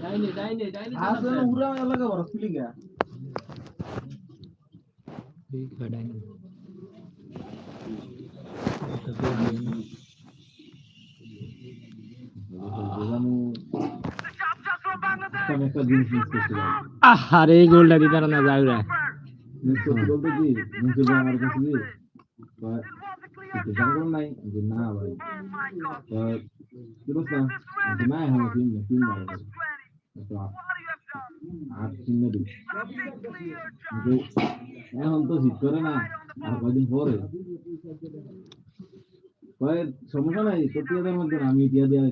ডাইনে ডাইনে ডাইনে আসলে উড়া এলাকা বড় তুলি গা। ঠিক করছিলাম আরে গোলটা দিতে না কি? মুখে আমার কাছে কি? জানলাম নাই? না ভাই। কয়, না যে না এখন তো আর তিন দিন এখন তো শীত করে না আর কয়দিন পরে কয় সমস্যা নাই সত্যি মধ্যে আমি দিয়া দেওয়া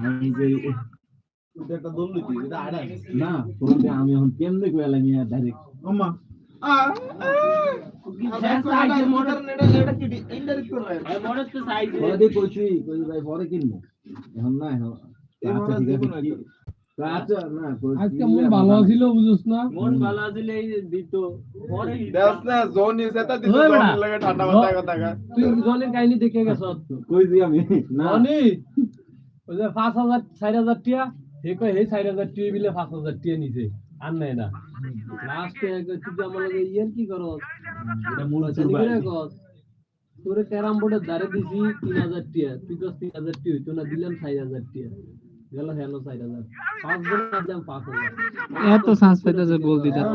আমি যে একটা দোল লইতি এটা আড়া না তোমাকে আমি এখন কেমনে কইলা আমি ডাইরেক্ট কই আচ্ছা আচ্ছা কই- মন ভালো ছিল বুঝছ না মন কাহিনী দেখে গেছ কইছি আমি না ওই যে পাঁচ হাজার চার হাজার টিয়া হে কয় হে চার হাজার টিয়া বিলে পাঁচ হাজার টিয়া নিছে আর নাই না। লাস্টে তুই আমার লগে ইয়ার কি করো এটা মূল আছে জানি করে কস তোরে ক্যারাম বোর্ডের ধারে দিছি তিন হাজার টিয়া। তুই কস তিন হাজার টিয়া হইতো না দিলাম চার হাজার টিয়া। গেল হেলো চার হাজার। পাঁচ দিন দিলাম পাঁচ হাজার। এত চান্স পাইতেছে গোল দিতে না।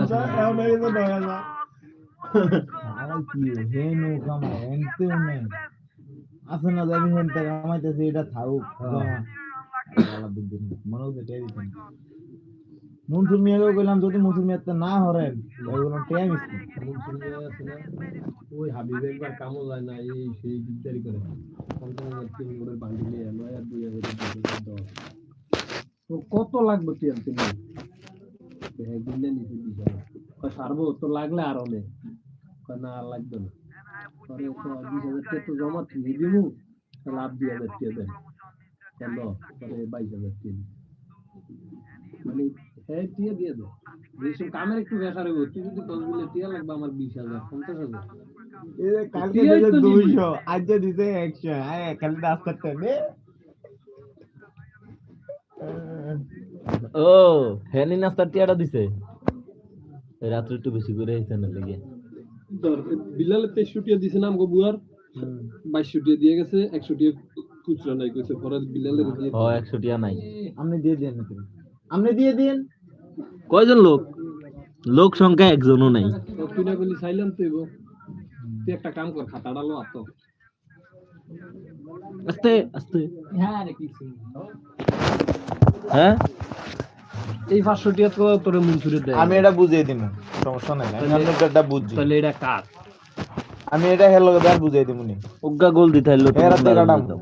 জানি হেনতে কামাইতেছে এটা থাকুক। বুঝবেন মনে হচ্ছে মনসুর মিয়াকেও কইলাম যদি মনসুর মিয়াতে না হরেন ওইগুলো টাইম ইস্তি ওই হাবিব একবার কামও যায় না এই সেই দিকদারি করে। পঞ্চাশ হাজার তিন করে বান্ডিলে নয় আর দুই হাজার দশ তো কত লাগবে তুই আর তুমি দিলে নিচে দিস সারবো তো লাগলে আর অনেক কয় না আর লাগবে না। পরে তো বিশ হাজার টাকা তো জমা তুমি দিবো লাভ দুই হাজার টাকা দেন। কেন পরে বাইশ হাজার টাকা মানে হ্যাঁ টিয়া দিয়ে দে যেসব কামের একটু বেসার হইব তুই যদি দশ বিলে টিয়া লাগবে আমার বিশ হাজার পঞ্চাশ হাজার। কালকে টিয়াই দিছে তো নিবি। 200 আজ দিছে 100 আয় কালকে দাস করতে ও ফ্যানি নাস্তার টিয়াটা দিছে। রাত্রে একটু বেশি করে না লেগে। বিলালে তেইশশো টিয়া দিছে না আমগো বুয়ার। বাইশশো টিয়া দিয়ে গেছে একশো টিয়া খুচরা নাই কইছে পরে বিলালে দিয়ে ও একশো টিয়া নাই। আপনি দিয়ে দেন আপনি দিয়ে দেন কয়জন লোক? লোক সংখ্যা একজনও নাই। তো তুই না বলি চাইলাম তুই গো তুই একটা কাম কর খাতাটা লো আতো আস্তে আস্তে। হ্যাঁ রে কিছু হ্যাঁ? এই পাঁচশো টিয়া তো তোর মঞ্জুরে দেয়। আমি এটা বুঝিয়ে দিমু সমস্যা নাই আমি আপনারটা বুঝছি তাহলে এটা কার? আমি এটা হেলো দার বুঝিয়ে দিমু নি উগ্গা গোল দিতে হইল তো এরা তো কাটাম। হতো।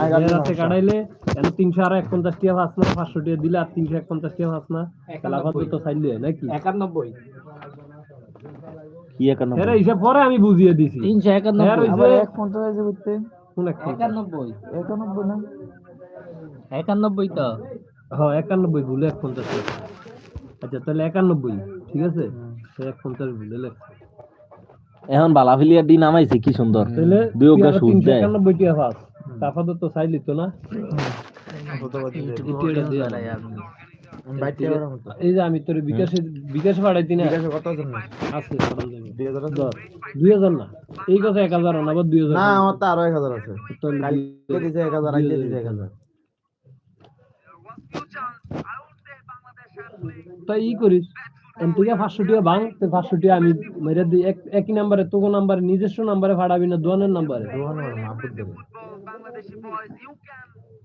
আই গাল রাতে কাটাইলে তাহলে তিনশো আর এক পঞ্চাশ টিয়া পাস না পাঁচশো টিয়া দিলে আর তিনশো এক পঞ্চাশ টিয়া পাস না। তো চাইলে নাকি? একানব্বই। কি একান্ন এরা হিসাব পরে আমি বুঝিয়ে দিছি। তিনশো আবার এক পঞ্চাশ একানব্বই। একানব্বই না? একানব্বই তো। হ্যাঁ একানব্বই ভুলে এক পঞ্চাশ আচ্ছা তাহলে একানব্বই ঠিক আছে? সে এক পঞ্চাশ ভুলে লেখ এখন বালাফিলিয়ার দিন নামাইছে কি সুন্দর। তাহলে দুই অগ্গা সুদ দেয়। একানব্বই টিয়া পাস তারপর তো চাইলি তো না। এই যে আমি তোর বিকাশে বিকাশে পাঠাইতি না? আছে? দুই হাজার না। এই কথা এক হাজার না আবার দুই হাজার না আমার তো আরও 1000 আছে। তাহলে কালকে দিছে 1000 আজকে দিছে 1000 তাই ই করিস। এম থেকে পাঁচশো টাকা ভাঙ তো পাঁচশো আমি মেরে দিই। এক- একই নাম্বারে তোকে নাম্বারে নিজস্ব নাম্বারে ভাড়াবি না দোয়ানের নাম্বারে।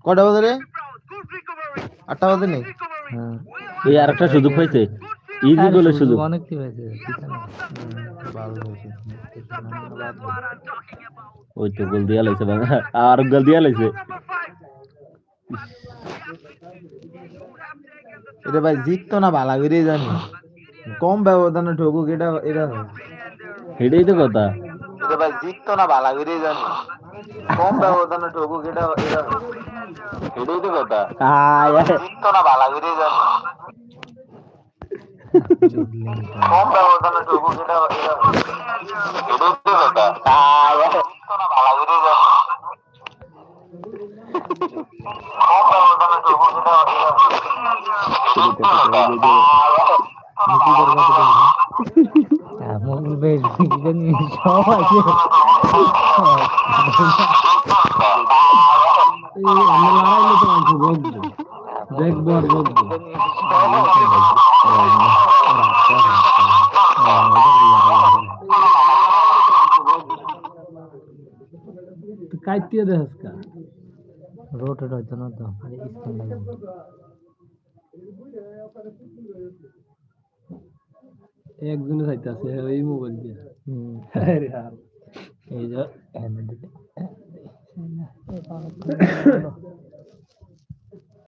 কটা বাজে রে? আটটা বাজে নেই এই আরেকটা সুযোগ পাইছে। ইজি গোলের সুযোগ। অনেক কি হয়েছে ওই তো গোল দিয়া লাইছে আর গোল দিয়া লাইছে। এটা ভাই জিততো না ভালো করে জানি। কম ব্যবধানে ঠকুক এটা এটা এটাই তো কথা। এটা জিততো না ভালো করে জানি কম ব্যবধানে ঠকুক এটা এটা এটাই তো কথা। জিততো না ভালো করে জানি কম ব্যবধানে ঠকুক এটা এটা এটাই তো কথা। জিততো না ভালো করে জানি কম ব্যবধানে আছে এই আমরা লড়াইলে তো ভোগবো দেখব আর ভোগবো কাইতিয়ে দেখাস কা? রোটেট হইতো না তো আরে স্ক্যান একজনে চাইতে আছে ওই মোবাইল দিয়ে এই যে